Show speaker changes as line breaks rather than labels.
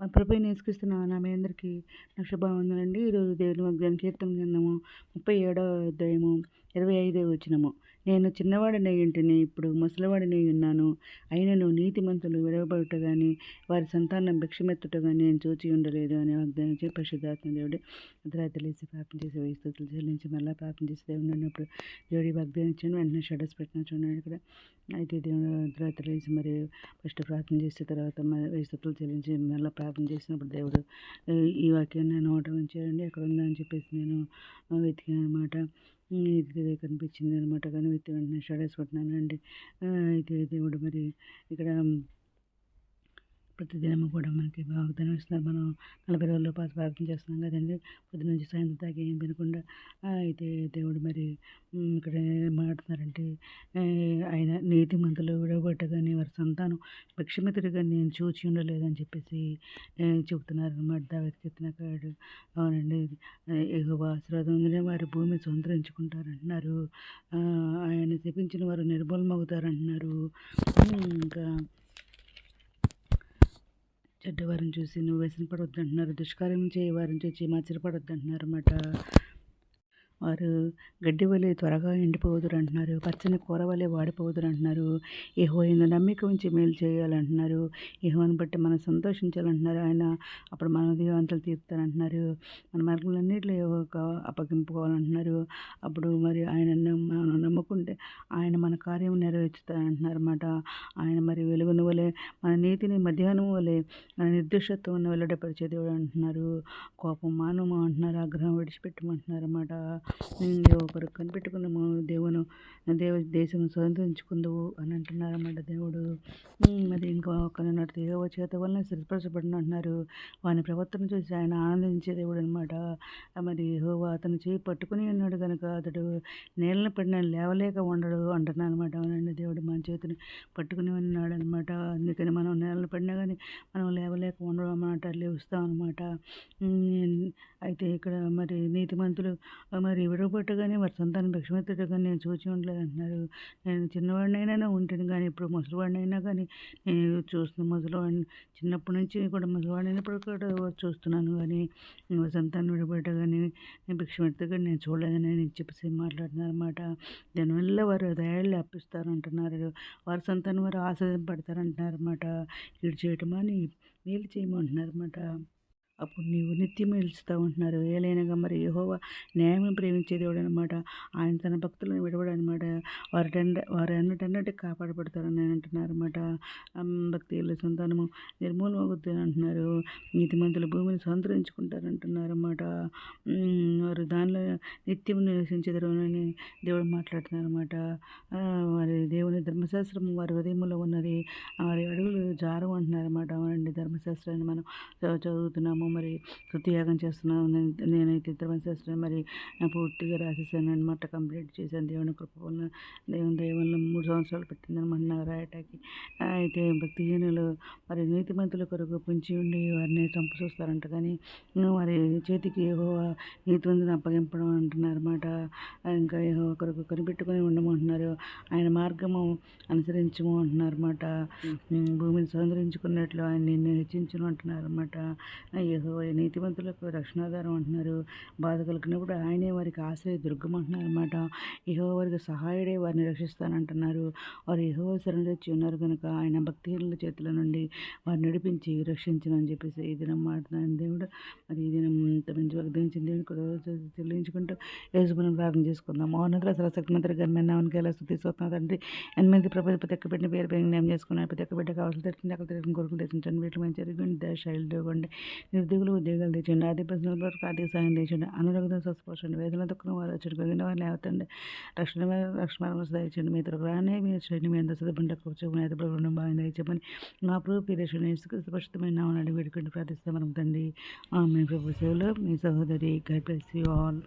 మా ప్రభు నేర్చుకిస్తున్నాను మీ అందరికీ నా శుభవందనండి. ఈరోజు దేవుని వాగ్దాన కీర్తన గ్రంథము ముప్పై ఏడవ అధ్యాయము ఇరవై ఐదో వచ్చినము నేను చిన్నవాడినై ఇంటిని ఇప్పుడు ముసలివాడినై ఉన్నాను. అయినను నీతిమంతులు విడవబడుట కానీ వారి సంతానం భిక్షమెత్తుట కానీ నేను చూచి ఉండలేదు అని వాగ్దానం చేసి పరిశుద్ధాత్మ దేవుడు అర్ధరాత్రి లేచి ప్రార్థన చేసి వెయ్యి స్థుతులు చెల్లించి మళ్ళీ ప్రార్థన చేసి దేవుడు అన్నప్పుడు దేవుడి వాగ్దానం ఇచ్చాను. వెంటనే షడస్ పెట్టిన చూడండి ఇక్కడ అయితే దేవుడు అర్ధరాత్రి లేచి మరి ఫస్ట్ ప్రార్థన చేసిన తర్వాత మరి స్థుతులు చెల్లించి మళ్ళీ ప్రార్థన చేసినప్పుడు దేవుడు ఈ వాక్యాన్ని నేను నోట ఉంచారండి ఎక్కడ ఉందని చెప్పేసి నేను వెతికాను అనమాట ఇది కనిపించింది అనమాట కానీ వెతికి వెంటనే షడేసి కొట్టినానండి. అయితే దేవుడు మరి ఇక్కడ ప్రతిదినము కూడా మనకి వాగ్దానం ఇస్తున్నారు. మనం నలభై రోజుల పాటు ప్రార్థన చేస్తున్నాం కదండి. పొద్దు నుంచి సాయంత్రం దాకా ఏం తినకుండా అయితే దేవుడు మరి ఇక్కడ మాట్లాడుతున్నారంటే ఆయన నీతి మంతులు విడగొట్టగానే వారి సంతానం భిక్షమితుడిగా నేను చూచి ఉండలేదని చెప్పేసి చెబుతున్నారు అనమాట దావేది కీర్తనకాడు అవునండి. ఎగువ ఆశీర్వాదం వారి భూమిని సంతరించుకుంటారంటున్నారు ఆయన శపించిన వారు నిర్మూలమవుతారంటున్నారు. ఇంకా చెడ్డవారిని చూసి నువ్వు వ్యసన అంటున్నారు దుష్కార్యం చేయవారిని చూసి మచ్చరపడొద్దు అంటున్నారు అన్నమాట వారు గడ్డి వలె త్వరగా ఎండిపోదురు అంటున్నారు పచ్చని కూర వలె వాడిపోదురు అంటున్నారు ఏహో ఆయన నమ్మిక ఉంచి మేలు చేయాలంటున్నారు ఏహోని బట్టి మనం సంతోషించాలంటున్నారు ఆయన అప్పుడు మన దీవంతలు తీరుతారంటున్నారు మన మార్గంలన్నింటిలో ఏవో అప్పగింపుకోవాలంటున్నారు అప్పుడు మరి ఆయన మనం నమ్ముకుంటే ఆయన మన కార్యం నెరవేర్చుతారంటున్నారు అనమాట ఆయన మరి వెలుగుని వలె మన నీతిని మధ్యాహ్నం వలె మన నిర్దిష్టత్వం వెల్లడిపరిచే అంటున్నారు కోపం మానము అంటున్నారు ఆగ్రహం విడిచిపెట్టమంటున్నారు అన్నమాట ఒకరు కనిపెట్టుకున్నాము. దేవును దేవ దేశం స్వతంత్రించుకుందువు అని అంటున్నారన్నమాట దేవుడు. మరి ఇంకా ఒకనన్నట్టు దేవ చేత వలన స్థిరపరచబడిన అంటున్నారు. వాని ప్రవర్తన చూసి ఆయన ఆనందించే దేవుడు అనమాట మరి హోవా అతను చేయి పట్టుకుని ఉన్నాడు కనుక అతడు నేలను పడిన లేవలేక ఉండడు అంటున్నాను అనమాట అవునండి దేవుడు మన చేతిని పట్టుకుని ఉన్నాడు అనమాట అందుకని మనం నేలను పడినా కానీ మనం లేవలేక ఉండడం అన్నమాట లేవుస్తాం అనమాట అయితే ఇక్కడ మరి నీతిమంతులు మరి విడవబట్టగానే వారి సంతానం భిక్షమెత్తటగానే నేను చూచి ఉండలేదు అంటున్నారు నేను చిన్నవాడినైనా ఉంటాను కానీ ఇప్పుడు ముసలివాడినైనా కానీ నేను చూస్తున్న ముసలివాడిని చిన్నప్పటి నుంచి కూడా ముసలివాడినప్పుడు కూడా చూస్తున్నాను కానీ సంతానం విడబెట్టగానే నేను భిక్షమెత్తగా నేను చూడలేదని నేను చెప్పేసి మాట్లాడుతున్నారు అనమాట దానివల్ల వారు దయాళ్ళు అప్పిస్తారు అంటున్నారు వారి సంతానం వారు ఆశ్రదింపడతారంటున్నారు అనమాట ఇటు చేయటం అని మేలు చేయమంటున్నారు అనమాట అప్పుడు నీవు నిత్యం నిలుస్తూ ఉంటున్నారు. ఏలైనగా మరి యహోవా న్యాయం ప్రేమించే దేవుడు అనమాట ఆయన తన భక్తులను విడవడనమాట. వారి టెండ వారు అన్నటన్నట్టు కాపాడబడతారని అంటున్నారు అనమాట భక్తి సంతానము నిర్మూలమవుద్ది అంటున్నారు. నీతిమంతుల భూమిని సంతరించుకుంటారంటున్నారు అనమాట వారు దానిలో నిత్యం నివసించేదారు అని దేవుడు మాట్లాడుతున్నారు అనమాట వారి ధర్మశాస్త్రము వారి హృదయంలో ఉన్నది. వారి అడుగులు జారు అంటున్నారన్నమాట. అవునండి ధర్మశాస్త్రాన్ని మనం చదువుతున్నాము మరి కృతియాగం చేస్తున్నాము. నేనైతే ధర్మశాస్త్రాన్ని మరి పూర్తిగా రాసేసాను అనమాట కంప్లీట్ చేశాను. దేవుని కృప వల్ల దేవుని దేవుళ్ళు మూడు సంవత్సరాలు పెట్టింది అనమాట రాయటాకి రాయటానికి. అయితే భక్తిహీనులు మరి నీతిమంతుల కొరకు పుంచి ఉండి వారిని చంపు చూస్తారంట కానీ వారి చేతికి ఏవో నీతివంతుని అప్పగింపడం అంటున్నారు అనమాట ఇంకా ఏవో కొరకు కనిపెట్టుకుని ఉండమంటున్నారు. ఆయన మార్గము అనుసరించము అంటున్నారు అనమాట భూమిని సందరించుకున్నట్లు ఆయన నిన్ను హెచ్చించను అంటున్నారు అనమాట యహోవ నీతివంతులకు రక్షణాధారం అంటున్నారు. బాధ కలిగినప్పుడు ఆయనే వారికి ఆశ్రయ దుర్గం అంటున్నారు అనమాట యహో వారికి సహాయుడే వారిని రక్షిస్తానంటున్నారు. వారు యహో శరణొచ్చి ఉన్నారు కనుక ఆయన భక్తిహీనుల చేతుల నుండి వారిని నడిపించి రక్షించనని చెప్పేసి ఈ దినం మాట్లాడిన దేవుడు మరి ఈ దినం మంచి వాగ్దానించిన దేవుని కూడా చెల్లించుకుంటూ యేసు మనం ప్రార్థన చేసుకుందాం. మౌనతల సరశక్తి మంత్రి గారి నామనికి ఎలా స్థుతి తండ్రి. ఎనిమిది మీద ప్రభుత్వ ప్రతి ఒక్క పేరు పేరు న్యాయం చేసుకున్నాను ప్రతి బిడ్డ కావాల్సి తెచ్చింది అక్కడ తెచ్చిన కొరకు తెచ్చించండి వీటి మంచి జరిగింది శైలి ఇవ్వండి నిరుద్యోగులు ఉద్యోగాలు తెచ్చండి ఆర్థిక ప్రశ్నల వరకు ఆర్థిక సహాయం తెచ్చండి అనారోగ్యం స్వస్థపరచండి. వేదన దుఃఖం వారు వచ్చి కలిగిన వారిని లేవతండి. రక్షణ రక్షణ దయచండి మీ ఇతరులకు రానే మీ శ్రేణి మీ అందరి సిద్ధపడి కూర్చోమని అయితే ప్రభుత్వం బాగా దయచేమని మా ప్రభు పీరేశ్వరుని స్పష్టమైన నామని వేడుకుంటూ ప్రార్థిస్తాం మనం తండ్రి. ఆమె ప్రభు సేవలో మీ సహోదరి గడ్ బ్లెస్ యూ ఆల్.